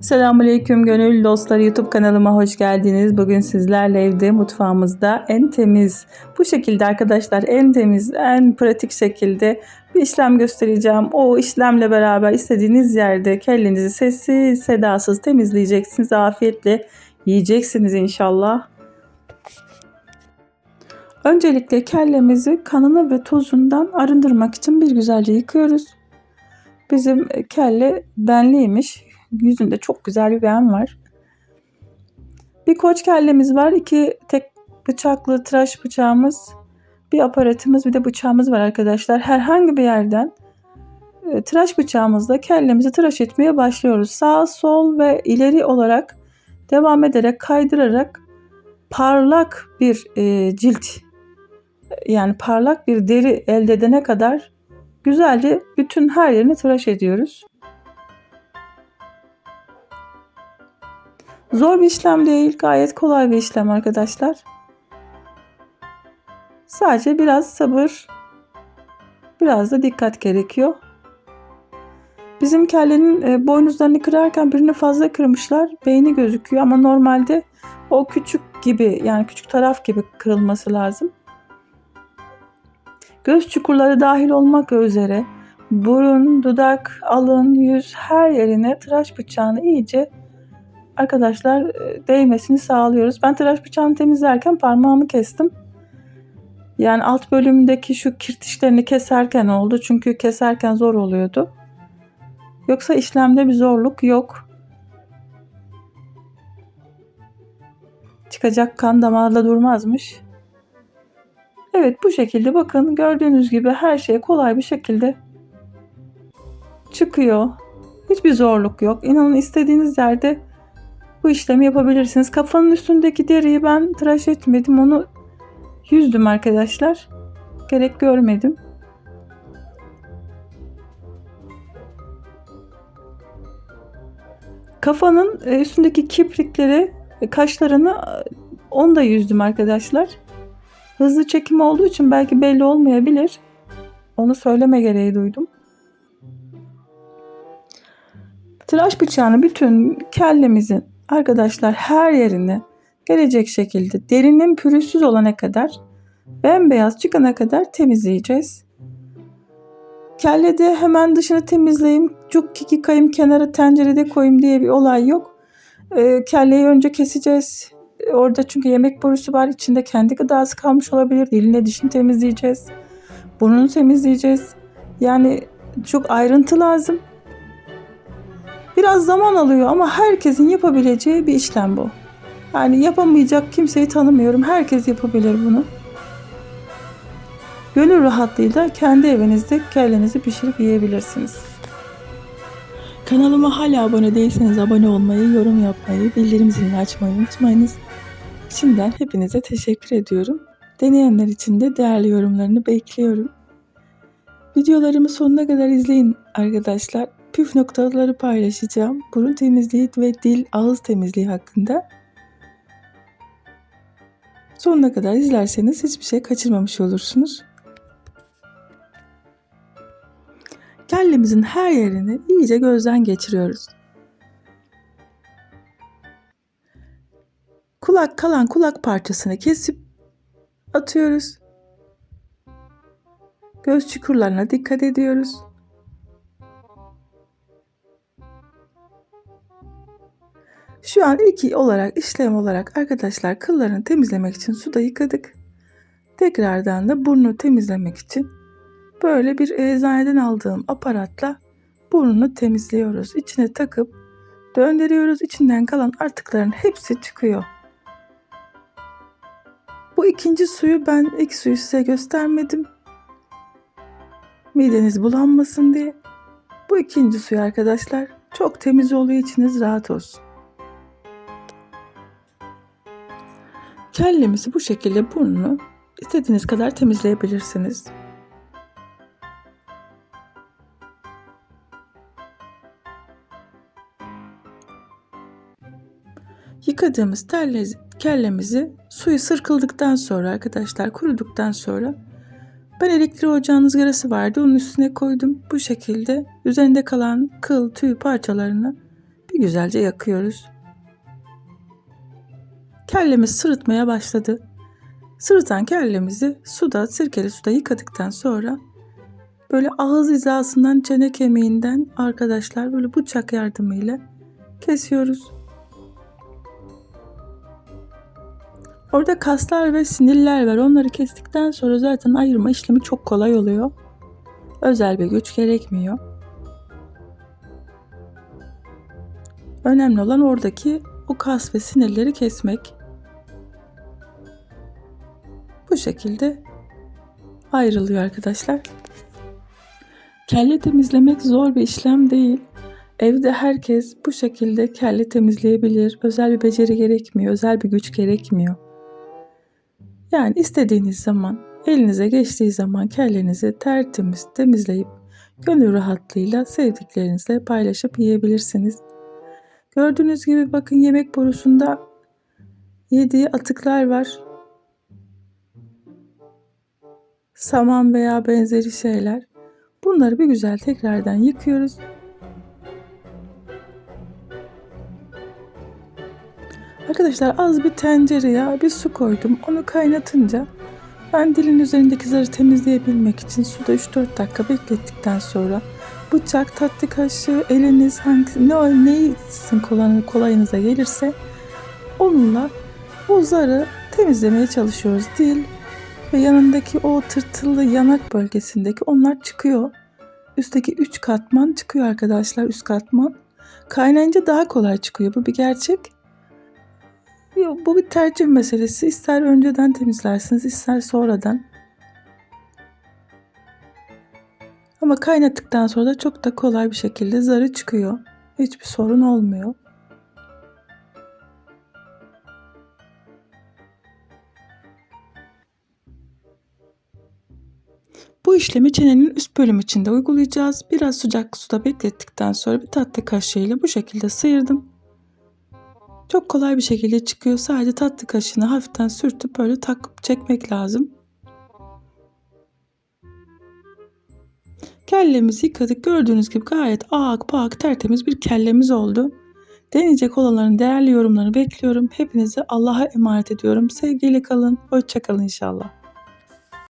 Selamünaleyküm gönül dostları YouTube kanalıma hoş geldiniz. Bugün sizlerle evde mutfağımızda en temiz bu şekilde arkadaşlar en temiz en pratik şekilde bir işlem göstereceğim. O işlemle beraber istediğiniz yerde kellenizi sessiz sedasız temizleyeceksiniz. Afiyetle yiyeceksiniz inşallah. Öncelikle kellemizi kanını ve tozundan arındırmak için bir güzelce yıkıyoruz. Bizim kelle benliymiş. Yüzünde çok güzel bir ben var. Bir koç kellemiz var. iki tek bıçaklı tıraş bıçağımız. Bir aparatımız bir de bıçağımız var arkadaşlar. Herhangi bir yerden e, tıraş bıçağımızla kellemizi tıraş etmeye başlıyoruz. Sağ, sol ve ileri olarak devam ederek kaydırarak parlak bir e, cilt yani parlak bir deri elde edene kadar güzelce bütün her yerini tıraş ediyoruz. Zor bir işlem değil, gayet kolay bir işlem arkadaşlar. Sadece biraz sabır, biraz da dikkat gerekiyor. Bizim kellenin e, boynuzlarını kırarken birini fazla kırmışlar. Beyni gözüküyor ama normalde o küçük gibi yani küçük taraf gibi kırılması lazım. Göz çukurları dahil olmak üzere burun, dudak, alın, yüz her yerine tıraş bıçağını iyice arkadaşlar e, değmesini sağlıyoruz. Ben tıraş bıçağını temizlerken parmağımı kestim. Yani alt bölümdeki şu kirtişlerini keserken oldu. Çünkü keserken zor oluyordu. Yoksa işlemde bir zorluk yok. Çıkacak kan damarda durmazmış. Evet bu şekilde bakın gördüğünüz gibi her şey kolay bir şekilde çıkıyor. Hiçbir zorluk yok. İnanın istediğiniz yerde bu işlemi yapabilirsiniz. Kafanın üstündeki deriyi ben tıraş etmedim. Onu yüzdüm arkadaşlar. Gerek görmedim. Kafanın e, üstündeki kiprikleri, e, kaşlarını e, onu da yüzdüm arkadaşlar. Hızlı çekim olduğu için belki belli olmayabilir. Onu söyleme gereği duydum. Tıraş bıçağını bütün kellemizin arkadaşlar her yerini gelecek şekilde derinin pürüzsüz olana kadar bembeyaz çıkana kadar temizleyeceğiz. Kellede hemen dışını temizleyeyim, cuk yıkayayım, kenara tencerede koyayım diye bir olay yok. E, kelleyi önce keseceğiz. Orada çünkü yemek borusu var. içinde kendi gıdası kalmış olabilir. Diline dişini temizleyeceğiz. Burnunu temizleyeceğiz. Yani çok ayrıntı lazım. Biraz zaman alıyor ama herkesin yapabileceği bir işlem bu. Yani yapamayacak kimseyi tanımıyorum. Herkes yapabilir bunu. Gönül rahatlığıyla kendi evinizde kellenizi pişirip yiyebilirsiniz. Kanalıma hala abone değilseniz abone olmayı, yorum yapmayı, bildirim zilini açmayı unutmayınız. Şimdiden hepinize teşekkür ediyorum. Deneyenler için de değerli yorumlarını bekliyorum. Videolarımı sonuna kadar izleyin arkadaşlar. Püf noktaları paylaşacağım. Burun temizliği ve dil ağız temizliği hakkında. Sonuna kadar izlerseniz hiçbir şey kaçırmamış olursunuz. Kellemizin her yerini iyice gözden geçiriyoruz. Kulak kalan kulak parçasını kesip atıyoruz. Göz çukurlarına dikkat ediyoruz. Şu an ilk olarak işlem olarak arkadaşlar kıllarını temizlemek için suda yıkadık. Tekrardan da burnu temizlemek için böyle bir eczaneden aldığım aparatla burnunu temizliyoruz. İçine takıp döndürüyoruz. İçinden kalan artıkların hepsi çıkıyor. Bu ikinci suyu ben ilk suyu size göstermedim. Mideniz bulanmasın diye. Bu ikinci suyu arkadaşlar çok temiz oluyor içiniz rahat olsun. Kellemizi bu şekilde burnunu istediğiniz kadar temizleyebilirsiniz. Yıkadığımız kellemizi suyu sırkıldıktan sonra arkadaşlar kuruduktan sonra Ben elektriği ocağın ızgarası vardı. Onun üstüne koydum. Bu şekilde üzerinde kalan kıl, tüy parçalarını bir güzelce yakıyoruz. Kellemiz sırıtmaya başladı. Sırıtan kellemizi suda, sirkeli suda yıkadıktan sonra böyle ağız hizasından çene kemiğinden arkadaşlar böyle bıçak yardımıyla kesiyoruz. Orada kaslar ve sinirler var. Onları kestikten sonra zaten ayırma işlemi çok kolay oluyor. Özel bir güç gerekmiyor. Önemli olan oradaki o kas ve sinirleri kesmek. Bu şekilde ayrılıyor arkadaşlar. Kelle temizlemek zor bir işlem değil. Evde herkes bu şekilde kelle temizleyebilir. Özel bir beceri gerekmiyor, özel bir güç gerekmiyor. Yani istediğiniz zaman, elinize geçtiği zaman kellenizi tertemiz temizleyip gönül rahatlığıyla sevdiklerinizle paylaşıp yiyebilirsiniz. Gördüğünüz gibi bakın yemek borusunda yediği atıklar var. Saman veya benzeri şeyler. Bunları bir güzel tekrardan yıkıyoruz. Arkadaşlar az bir tencereye bir su koydum. Onu kaynatınca ben dilin üzerindeki zarı temizleyebilmek için suda 3-4 dakika beklettikten sonra bıçak, tatlı kaşığı, eliniz hangisi ne neyi sizin kolay, kolayınıza gelirse onunla o zarı temizlemeye çalışıyoruz. Dil ve yanındaki o tırtıllı yanak bölgesindeki onlar çıkıyor. Üstteki 3 katman çıkıyor arkadaşlar üst katman. Kaynayınca daha kolay çıkıyor. Bu bir gerçek. Bu bir tercih meselesi. İster önceden temizlersiniz, ister sonradan. Ama kaynattıktan sonra da çok da kolay bir şekilde zarı çıkıyor. Hiçbir sorun olmuyor. Bu işlemi çenenin üst bölüm içinde uygulayacağız. Biraz sıcak suda beklettikten sonra bir tatlı kaşığıyla bu şekilde sıyırdım. Çok kolay bir şekilde çıkıyor. Sadece tatlı kaşığını hafiften sürtüp böyle takıp çekmek lazım. Kellemizi yıkadık. Gördüğünüz gibi gayet ak pak tertemiz bir kellemiz oldu. Deneyecek olanların değerli yorumlarını bekliyorum. Hepinizi Allah'a emanet ediyorum. Sevgiyle kalın. Hoşçakalın inşallah.